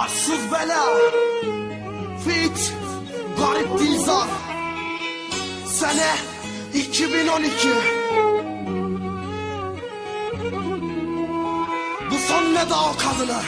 Arsız bela. Fit Garip Dilzar Sene 2012 Bu son ne daha o kadına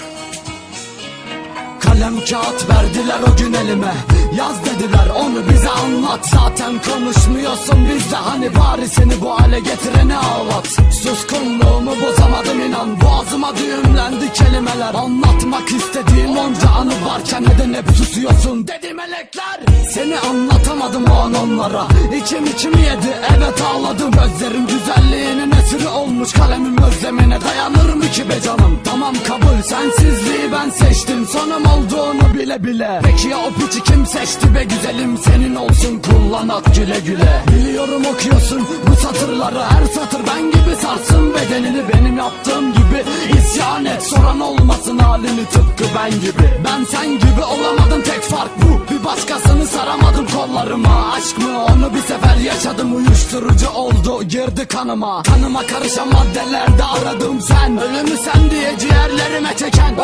Kalem kağıt verdiler o gün elime. Yaz dediler onu bize anlat. Zaten konuşmuyorsun bizde Hani bari seni bu hale getireni ağlat. Suskunluğumu bozamadım inan. Boğazıma düğümlendi kelimeler. Anlatmak istediğim onca anı varken Neden hep susuyorsun dedi melekler. Seni anlatamadım o an onlara. İçim içimi yedi evet ağladım. Gözlerim güzelliğinin esiri olmuş Kalemim özlemine dayanır mı ki be canım? Tamam kabul sensizliği ben seçtim. Sonum olduğunu bile bile. Peki ya o piçi kim seçti be güzelim? Senin olsun kullan at güle güle. Biliyorum okuyorsun bu satırları. Her satır ben gibi sarsın bedenini. Benim yaptığım gibi isyan et. Soran olmasın halini tıpkı ben gibi. Ben sen gibi olamadım. Tek fark bu. Bir başkasını saramadım kollarıma. Aşk mı? Onu bir sefer yaşadım. Uyuşturucu oldu. Girdi kanıma. Kanıma karışan maddelerde aradım sen. Ölümü sen diye ciğerlerime çeken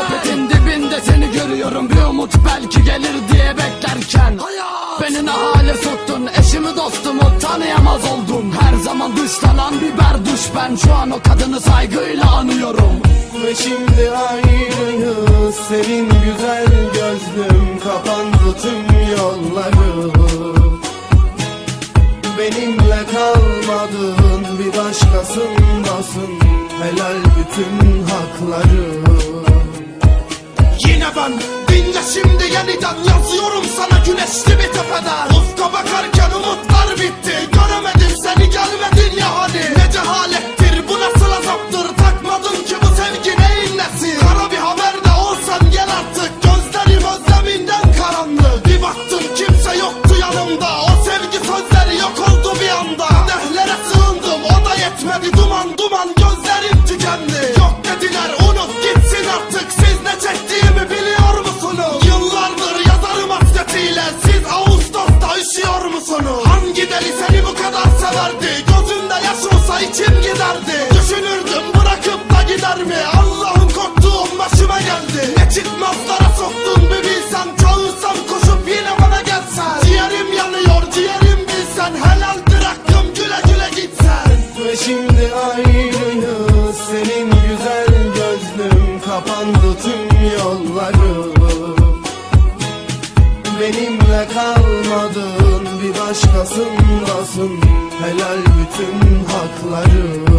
Dibinde seni görüyorum. Bir umut belki gelir diye beklerken. Beni ne hale soktun? Eşimi dostumu tanıyamaz oldum. Her zaman dışlanan biber duş ben Şu an o kadını saygıyla anıyorum. Ve şimdi ayrıyız Senin güzel gözlüm Kapandı tüm yolları. Benimle kalmadın Bir başkasındasın Helal bütün hakları Yine ben dinle şimdi yeniden yazıyorum sana güneşli bir tepeden. Ufka bakarken umutlar bitti. Göremedim seni gelmedin ya hani. Ne cehalettir bu nasıl azaptır? Takmadın ki bu sevgi neyin nesi? Kara bir haber de olsan gel artık. Gözlerim özleminden karanlık. Bir baktım kimse yoktu yanımda. O sevgi sözleri yok Kalmadın Bir başkasındasın. Helal bütün hakları